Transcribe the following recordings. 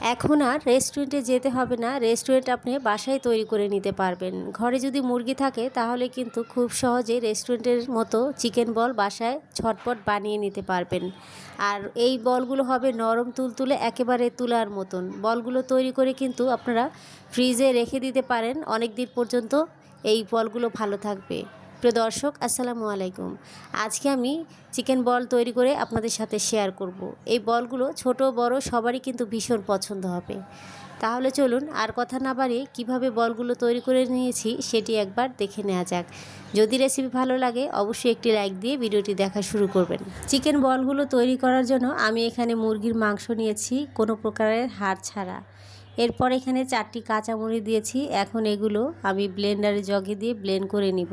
এখন আর রেস্টুরেন্টে যেতে হবে না। রেস্টুরেন্ট আপনি বাসায় তৈরি করে নিতে পারবেন। ঘরে যদি মুরগি থাকে, তাহলে কিন্তু খুব সহজে রেস্টুরেন্টের মতো চিকেন বল বাসায় ছটপট বানিয়ে নিতে পারবেন। আর এই বলগুলো হবে নরম তুলতুলে, একেবারে তুলার মতন। বলগুলো তৈরি করে কিন্তু আপনারা ফ্রিজে রেখে দিতে পারেন। অনেক দিন পর্যন্ত এই বলগুলো ভালো থাকবে। প্রিয় দর্শক, আসসালামু আলাইকুম। আজকে আমি চিকেন বল তৈরি করে আপনাদের সাথে শেয়ার করব। এই বলগুলো ছোট, বড়, সবারই কিন্তু ভীষণ পছন্দ হবে। তাহলে চলুন আর কথা না বাড়িয়ে কীভাবে বলগুলো তৈরি করে নিয়েছি সেটি একবার দেখে নেওয়া যাক। যদি রেসিপি ভালো লাগে, অবশ্যই একটি লাইক দিয়ে ভিডিওটি দেখা শুরু করবেন। চিকেন বলগুলো তৈরি করার জন্য আমি এখানে মুরগির মাংস নিয়েছি, কোনো প্রকারের হাড় ছাড়া। এরপর এখানে চারটি কাঁচামরিচ দিয়েছি। এখন এগুলো আমি ব্লেন্ডারে জগে দিয়ে ব্লেন্ড করে নিব।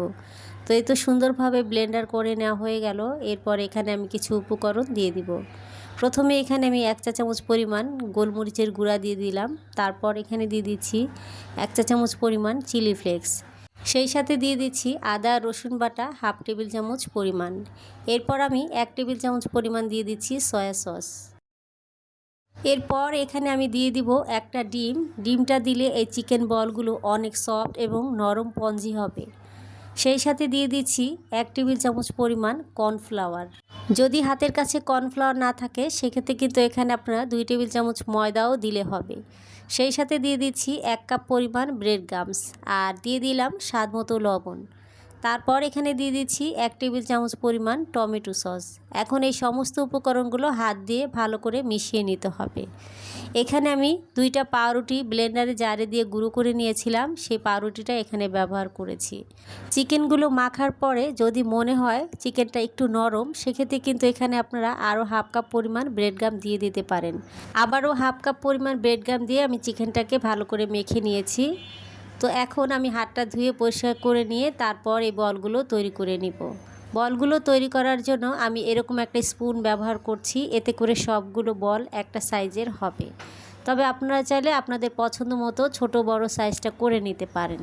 তো এই তো সুন্দরভাবে ব্লেন্ডার করে নেওয়া হয়ে গেল। এরপর এখানে আমি কিছু উপকরণ দিয়ে দিব। প্রথমে এখানে আমি এক চা চামচ পরিমাণ গোলমরিচের গুঁড়া দিয়ে দিলাম। তারপর এখানে দিয়ে দিচ্ছি এক চা চামচ পরিমাণ চিলি ফ্লেক্স। সেই সাথে দিয়ে দিচ্ছি আদা, রসুন বাটা, হাফ টেবিল চামচ পরিমাণ। এরপর আমি এক টেবিল চামচ পরিমাণ দিয়ে দিচ্ছি সয়া সস। এরপর এখানে আমি দিয়ে দিব একটা ডিম। ডিমটা দিলে এই চিকেন বলগুলো অনেক সফট এবং নরম পঞ্জি হবে। সেই সাথে দিয়ে দিচ্ছি এক টেবিল চামচ পরিমাণ কর্নফ্লাওয়ার। যদি হাতের কাছে কর্নফ্লাওয়ার না থাকে, সেক্ষেত্রে কিন্তু এখানে আপনারা দুই টেবিল চামচ ময়দাও দিলে হবে। সেই সাথে দিয়ে দিচ্ছি এক কাপ পরিমাণ ব্রেড গামস। আর দিয়ে দিলাম স্বাদ মতো লবণ। তারপর এখানে দিয়ে দিচ্ছি এক টেবিল চামচ পরিমাণ টমেটো সস। এখন এই সমস্ত উপকরণগুলো হাত দিয়ে ভালো করে মিশিয়ে নিতে হবে। এখানে আমি দুইটা পাউরুটি ব্লেন্ডারে জারে দিয়ে গুঁড়ো করে নিয়েছিলাম, সেই পাউরুটিটা এখানে ব্যবহার করেছি। চিকেনগুলো মাখার পরে যদি মনে হয় চিকেনটা একটু নরম, সেক্ষেত্রে কিন্তু এখানে আপনারা আরও হাফ কাপ পরিমাণ ব্রেড গাম দিয়ে দিতে পারেন। আবারও হাফ কাপ পরিমাণ ব্রেড গাম দিয়ে আমি চিকেনটাকে ভালো করে মেখে নিয়েছি। তো এখন আমি হাতটা ধুয়ে পরিষ্কার করে নিয়ে তারপর এই বলগুলো তৈরি করে নিব। বলগুলো তৈরি করার জন্য আমি এরকম একটা স্পুন ব্যবহার করছি, এতে করে সবগুলো বল একটা সাইজের হবে। তবে আপনারা চাইলে আপনাদের পছন্দ মতো ছোট বড় সাইজটা করে নিতে পারেন।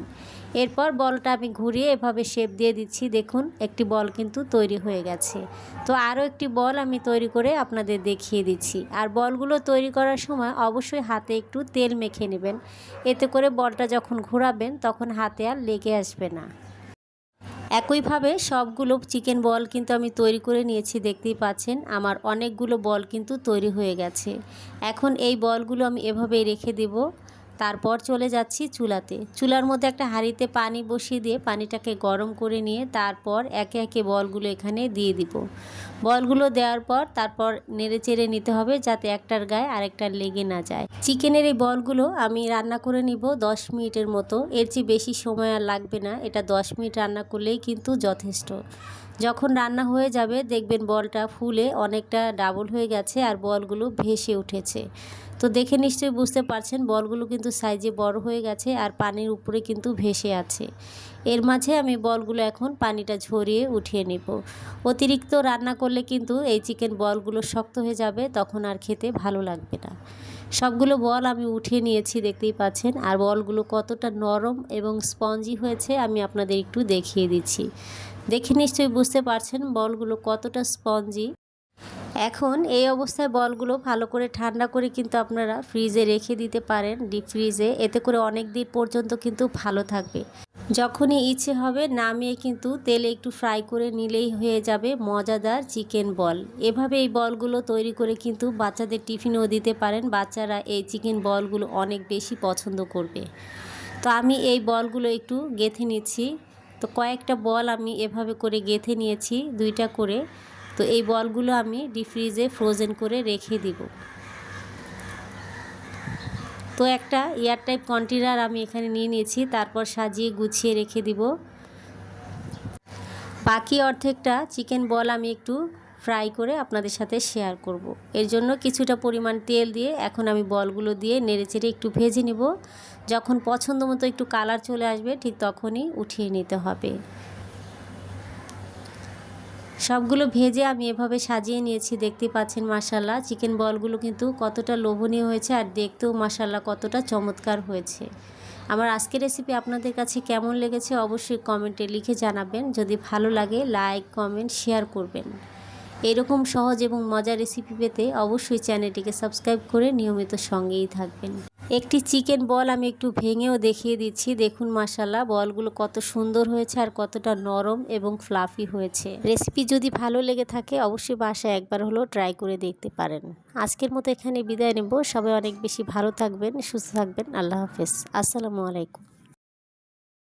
এরপর বলটা আমি ঘুরিয়ে এভাবে শেপ দিয়ে দিচ্ছি। দেখুন, একটি বল কিন্তু তৈরি হয়ে গেছে। তো আরও একটি বল আমি তৈরি করে আপনাদের দেখিয়ে দিচ্ছি। আর বলগুলো তৈরি করার সময় অবশ্যই হাতে একটু তেল মেখে নেবেন। এতে করে বলটা যখন ঘোরাবেন, তখন হাতে আর লেগে আসবে না। একইভাবে সবগুলো চিকেন বল কিন্তু আমি তৈরি করে নিয়েছি, দেখতেই পাচ্ছেন। আমার অনেকগুলো বল কিন্তু তৈরি হয়ে গেছে। এখন এই বলগুলো আমি এভাবেই রেখে দেব। তারপর চলে যাচ্ছি চুলাতে। চুলার মধ্যে একটা হাঁড়িতে পানি বসিয়ে দিয়ে পানিটাকে গরম করে নিয়ে তারপর একে একে বলগুলো এখানে দিয়ে দিব। বলগুলো দেওয়ার পর তারপর নেড়ে চেড়ে নিতে হবে যাতে একটার গায়ে আরেকটার লেগে না যায়। চিকেনের এই বলগুলো আমি রান্না করে নিব দশ মিনিটের মতো। এর চেয়ে বেশি সময় আর লাগবে না। এটা দশ মিনিট রান্না করলেই কিন্তু যথেষ্ট। যখন রান্না হয়ে যাবে, দেখবেন বলটা ফুলে অনেকটা ডাবল হয়ে গেছে আর বলগুলো ভেসে উঠেছে। তো দেখে নিশ্চয়ই বুঝতে পারছেন, বলগুলো কিন্তু সাইজে বড় হয়ে গেছে আর পানির উপরে কিন্তু ভেসে আছে। এর মাঝে আমি বলগুলো এখন পানিটা ঝরিয়ে উঠিয়ে নেব। অতিরিক্ত রান্না করলে কিন্তু এই চিকেন বলগুলো শক্ত হয়ে যাবে, তখন আর খেতে ভালো লাগবে না। সবগুলো বল আমি উঠিয়ে নিয়েছি, দেখতেই পাচ্ছেন। আর বলগুলো কতটা নরম এবং স্পঞ্জি হয়েছে আমি আপনাদের একটু দেখিয়ে দিচ্ছি। দেখে নিশ্চয়ই বুঝতে পারছেন বলগুলো কতটা স্পঞ্জি। এখন এই অবস্থায় বলগুলো ভালো করে ঠান্ডা করে কিন্তু আপনারা ফ্রিজে রেখে দিতে পারেন ডিপ ফ্রিজে। এতে করে অনেক দিন পর্যন্ত কিন্তু ভালো থাকবে। যখনই ইচ্ছে হবে নামিয়ে কিন্তু তেলে একটু ফ্রাই করে নিলেই হয়ে যাবে মজাদার চিকেন বল। এভাবে এই বলগুলো তৈরি করে কিন্তু বাচ্চাদের টিফিনও দিতে পারেন। বাচ্চারা এই চিকেন বলগুলো অনেক বেশি পছন্দ করবে। তো আমি এই বলগুলো একটু গেথে নিচ্ছি। তো কয়েকটা বল আমি এভাবে করে গেঁথে নিয়েছি, দুইটা করে। তো এই বলগুলো আমি ডিপ ফ্রিজে ফ্রোজেন করে রেখে দিব। তো একটা এয়ার টাইপ কন্টেনার আমি এখানে নিয়ে নিয়েছি, তারপর সাজিয়ে গুছিয়ে রেখে দিব। বাকি অর্ধেকটা চিকেন বল আমি একটু ফ্রাই করে আপনাদের সাথে শেয়ার করব। এর জন্য কিছুটা পরিমাণ তেল দিয়ে এখন আমি বলগুলো দিয়ে নেড়েচেড়ে একটু ভেজে নেব। যখন পছন্দ মতো একটু কালার চলে আসবে, ঠিক তখনই উঠিয়ে নিতে হবে। সবগুলো ভেজে আমি এভাবে সাজিয়ে নিয়েছি, দেখতে পাচ্ছেন মাসাল্লাহ চিকেন বলগুলো কিন্তু কতটা লোভনীয় হয়েছে আর দেখতেও মাসাল্লাহ কতটা চমৎকার হয়েছে। আমার আজকের রেসিপি আপনাদের কাছে কেমন লেগেছে অবশ্যই কমেন্টে লিখে জানাবেন। যদি ভালো লাগে লাইক কমেন্ট শেয়ার করবেন। এরকম সহজ এবং মজার রেসিপি পেতে অবশ্যই চ্যানেলটিকে সাবস্ক্রাইব করে নিয়মিত সঙ্গেই থাকবেন। একটি চিকেন বল আমি একটু ভেঙেও দেখিয়ে দিচ্ছি। দেখুন মাসাল্লাহ বলগুলো কত সুন্দর হয়েছে আর কতটা নরম এবং ফ্লাফি হয়েছে। রেসিপি যদি ভালো লেগে থাকে, অবশ্যই বাসায় একবার হলেও ট্রাই করে দেখতে পারেন। আজকের মতো এখানে বিদায় নেব। সবাই অনেক বেশি ভালো থাকবেন, সুস্থ থাকবেন। আল্লাহ হাফেজ। আসসালামু আলাইকুম।